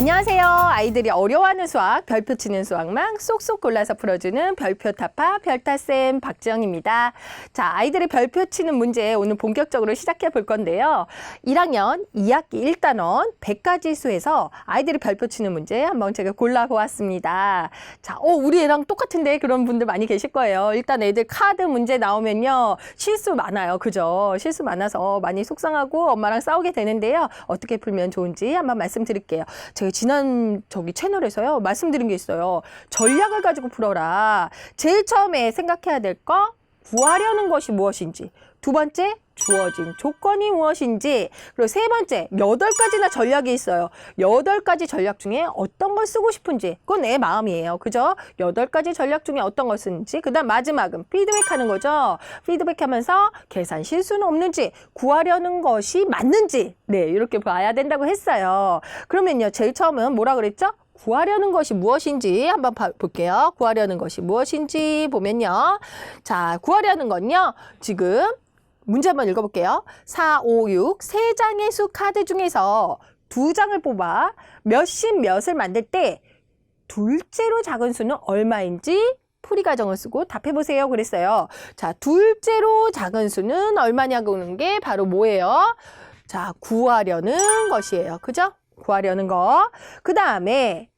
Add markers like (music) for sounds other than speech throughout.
안녕하세요. 아이들이 어려워하는 수학, 별표 치는 수학만 쏙쏙 골라서 풀어주는 별표 타파 별타쌤 박지영입니다. 자, 아이들의 별표 치는 문제 오늘 본격적으로 시작해 볼 건데요. 1학년 2학기 1단원 100가지 수에서 아이들이 별표 치는 문제 한번 제가 골라보았습니다. 자, 어, 우리 애랑 똑같은데 그런 분들 많이 계실 거예요. 일단 애들 카드 문제 나오면요. 실수 많아요. 그죠? 실수 많아서 많이 속상하고 엄마랑 싸우게 되는데요. 어떻게 풀면 좋은지 한번 말씀드릴게요. 제가 지난 저기 채널에서요 말씀드린 게 있어요. 전략을 가지고 풀어라. 제일 처음에 생각해야 될 거 구하려는 것이 무엇인지. 두 번째 주어진 조건이 무엇인지. 그리고 세 번째 여덟 가지나 전략이 있어요. 여덟 가지 전략 중에 어떤 걸 쓰고 싶은지. 그건 내 마음이에요. 그죠? 여덟 가지 전략 중에 어떤 걸 쓰는지. 그다음 마지막은 피드백 하는 거죠. 피드백 하면서 계산 실수는 없는지, 구하려는 것이 맞는지. 네, 이렇게 봐야 된다고 했어요. 그러면요. 제일 처음은 뭐라 그랬죠? 구하려는 것이 무엇인지 한번 봐- 볼게요. 구하려는 것이 무엇인지 보면요. 자, 구하려는 건요. 지금 문제 한번 읽어볼게요. 4, 5, 6, 세 장의 수 카드 중에서 두 장을 뽑아 몇십 몇을 만들 때 둘째로 작은 수는 얼마인지 풀이 과정을 쓰고 답해보세요. 그랬어요. 자, 둘째로 작은 수는 얼마냐고 하는 게 바로 뭐예요? 자, 구하려는 것이에요. 그죠? 구하려는 거. 그 다음에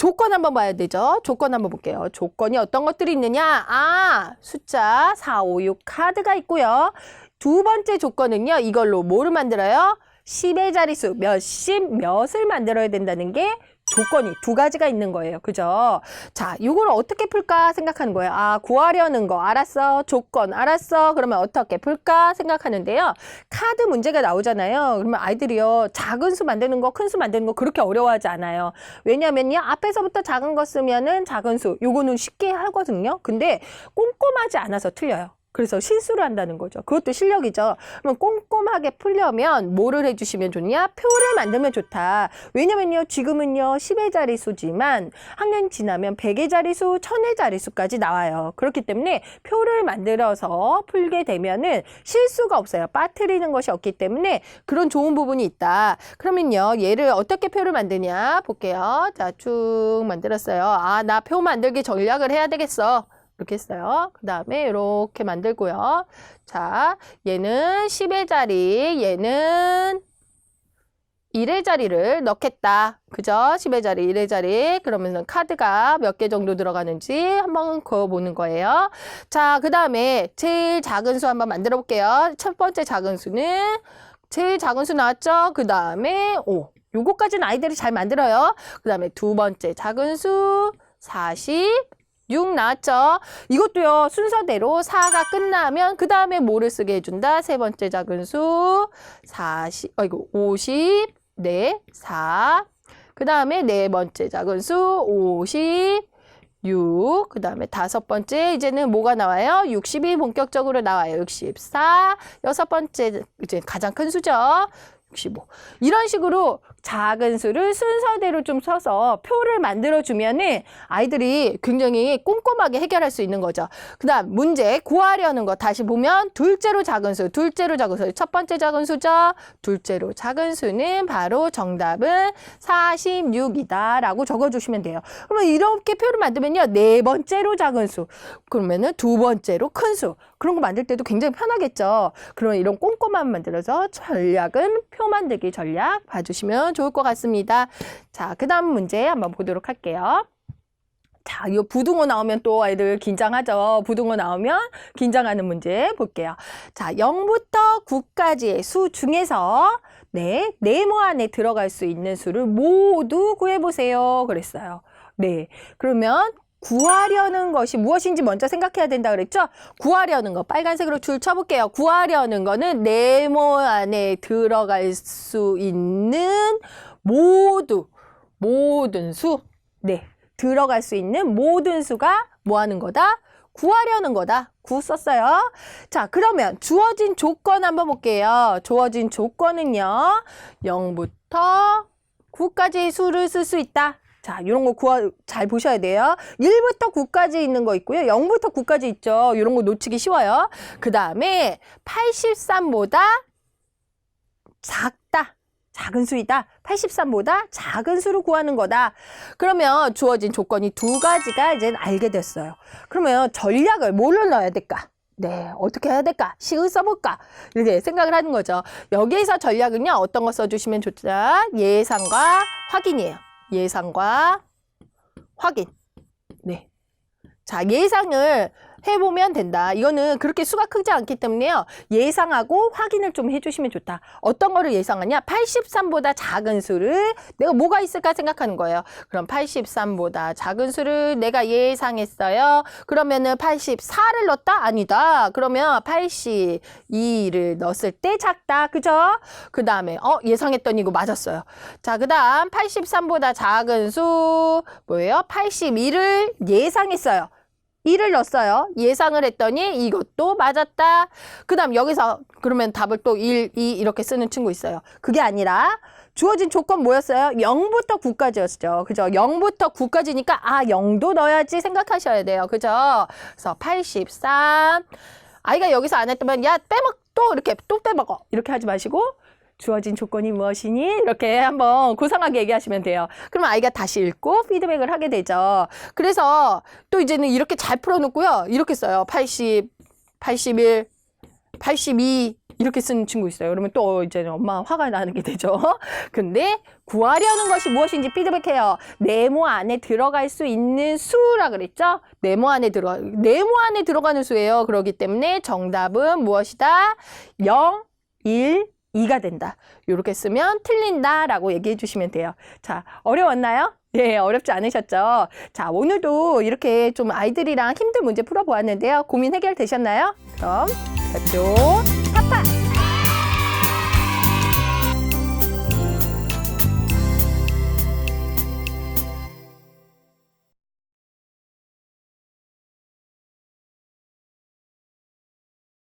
조건 한번 봐야 되죠. 조건 한번 볼게요. 조건이 어떤 것들이 있느냐? 아, 숫자 4, 5, 6 카드가 있고요. 두 번째 조건은요. 이걸로 뭐를 만들어요? 10의 자릿수 몇 십 몇을 만들어야 된다는 게 조건이 두 가지가 있는 거예요. 그죠? 자, 이걸 어떻게 풀까 생각하는 거예요. 아, 구하려는 거 알았어. 조건 알았어. 그러면 어떻게 풀까 생각하는데요. 카드 문제가 나오잖아요. 그러면 아이들이요. 작은 수 만드는 거, 큰 수 만드는 거 그렇게 어려워하지 않아요. 왜냐면요. 앞에서부터 작은 거 쓰면은 작은 수. 요거는 쉽게 하거든요. 근데 꼼꼼하지 않아서 틀려요. 그래서 실수를 한다는 거죠. 그것도 실력이죠. 그럼 꼼꼼하게 풀려면 뭐를 해주시면 좋냐? 표를 만들면 좋다. 왜냐면요, 지금은요, 10의 자리수지만 학년 지나면 100의 자리수, 1000의 자리수까지 나와요. 그렇기 때문에 표를 만들어서 풀게 되면은 실수가 없어요. 빠뜨리는 것이 없기 때문에 그런 좋은 부분이 있다. 그러면요, 얘를 어떻게 표를 만드냐? 볼게요. 자, 쭉 만들었어요. 아, 나 표 만들기 전략을 해야 되겠어. 이렇게 했어요. 그 다음에 이렇게 만들고요. 자, 얘는 10의 자리, 얘는 1의 자리를 넣겠다. 그죠? 10의 자리, 1의 자리. 그러면은 카드가 몇 개 정도 들어가는지 한번 그어보는 거예요. 자, 그 다음에 제일 작은 수 한번 만들어 볼게요. 첫 번째 작은 수는 제일 작은 수 나왔죠? 그 다음에 5. 요거까지는 아이들이 잘 만들어요. 그 다음에 두 번째 작은 수 40. 6 나왔죠? 이것도요, 순서대로 4가 끝나면, 그 다음에 뭐를 쓰게 해준다? 세 번째 작은 수, 40, 아이고, 50, 네, 4. 그 다음에 네 번째 작은 수, 50, 6. 그 다음에 다섯 번째, 이제는 뭐가 나와요? 60이 본격적으로 나와요. 64. 여섯 번째, 이제 가장 큰 수죠? 65. 이런 식으로 작은 수를 순서대로 좀 써서 표를 만들어 주면은 아이들이 굉장히 꼼꼼하게 해결할 수 있는 거죠. 그 다음 문제 구하려는 거 다시 보면 둘째로 작은 수, 둘째로 작은 수, 첫 번째 작은 수죠. 둘째로 작은 수는 바로 정답은 46이다 라고 적어 주시면 돼요. 그러면 이렇게 표를 만들면요. 네 번째로 작은 수, 그러면은 두 번째로 큰 수. 그런 거 만들 때도 굉장히 편하겠죠. 그런 이런 꼼꼼함 만들어서 전략은 표 만들기 전략 봐 주시면 좋을 것 같습니다. 자, 그 다음 문제 한번 보도록 할게요. 자, 이 부등호 나오면 또 아이들 긴장하죠. 부등호 나오면 긴장하는 문제 볼게요. 자, 0부터 9까지의 수 중에서 네, 네모 안에 들어갈 수 있는 수를 모두 구해보세요. 그랬어요. 네, 그러면 구하려는 것이 무엇인지 먼저 생각해야 된다 그랬죠? 구하려는 거 빨간색으로 줄 쳐볼게요. 구하려는 거는 네모 안에 들어갈 수 있는 모두 모든 수. 네. 들어갈 수 있는 모든 수가 뭐 하는 거다? 구하려는 거다. 구 썼어요. 자, 그러면 주어진 조건 한번 볼게요. 주어진 조건은요. 0부터 9까지 수를 쓸 수 있다. 자, 이런 거 구하, 잘 보셔야 돼요. 1부터 9까지 있는 거 있고요. 0부터 9까지 있죠. 이런 거 놓치기 쉬워요. 그 다음에 83보다 작다. 작은 수이다. 83보다 작은 수를 구하는 거다. 그러면 주어진 조건이 두 가지가 이제 알게 됐어요. 그러면 전략을 뭘로 넣어야 될까? 네, 어떻게 해야 될까? 시을 써볼까? 이렇게 생각을 하는 거죠. 여기에서 전략은요, 어떤 거 써주시면 좋다? 예상과 확인이에요. 예상과 확인. 네. 자, 예상을 해보면 된다. 이거는 그렇게 수가 크지 않기 때문에요. 예상하고 확인을 좀 해주시면 좋다. 어떤 거를 예상하냐? 83보다 작은 수를 내가 뭐가 있을까 생각하는 거예요. 그럼 83보다 작은 수를 내가 예상했어요. 그러면은 84를 넣었다? 아니다. 그러면 82를 넣었을 때 작다. 그죠? 그 다음에, 어, 예상했더니 이거 맞았어요. 자, 그 다음 83보다 작은 수, 뭐예요? 82를 예상했어요. 1을 넣었어요. 예상을 했더니 이것도 맞았다. 그 다음 여기서 그러면 답을 또 1, 2 이렇게 쓰는 친구 있어요. 그게 아니라 주어진 조건 뭐였어요? 0부터 9까지였죠. 그죠? 0부터 9까지니까 아, 0도 넣어야지 생각하셔야 돼요. 그죠? 그래서 83. 아이가 여기서 안 했다면 야, 빼먹 또 이렇게 또 빼먹어. 이렇게 하지 마시고 주어진 조건이 무엇이니? 이렇게 한번 고상하게 얘기하시면 돼요. 그러면 아이가 다시 읽고 피드백을 하게 되죠. 그래서 또 이제는 이렇게 잘 풀어놓고요. 이렇게 써요. 80, 81, 82 이렇게 쓰는 친구 있어요. 그러면 또 이제는 엄마 화가 나는 게 되죠. (laughs) 근데 구하려는 것이 무엇인지 피드백해요. 네모 안에 들어갈 수 있는 수라 그랬죠? 네모 안에 들어 네모 안에 들어가는 수예요. 그렇기 때문에 정답은 무엇이다? 0, 1, 2가 된다. 이렇게 쓰면 틀린다 라고 얘기해 주시면 돼요. 자, 어려웠나요? 네, 어렵지 않으셨죠? 자, 오늘도 이렇게 좀 아이들이랑 힘든 문제 풀어보았는데요. 고민 해결되셨나요? 그럼 타파!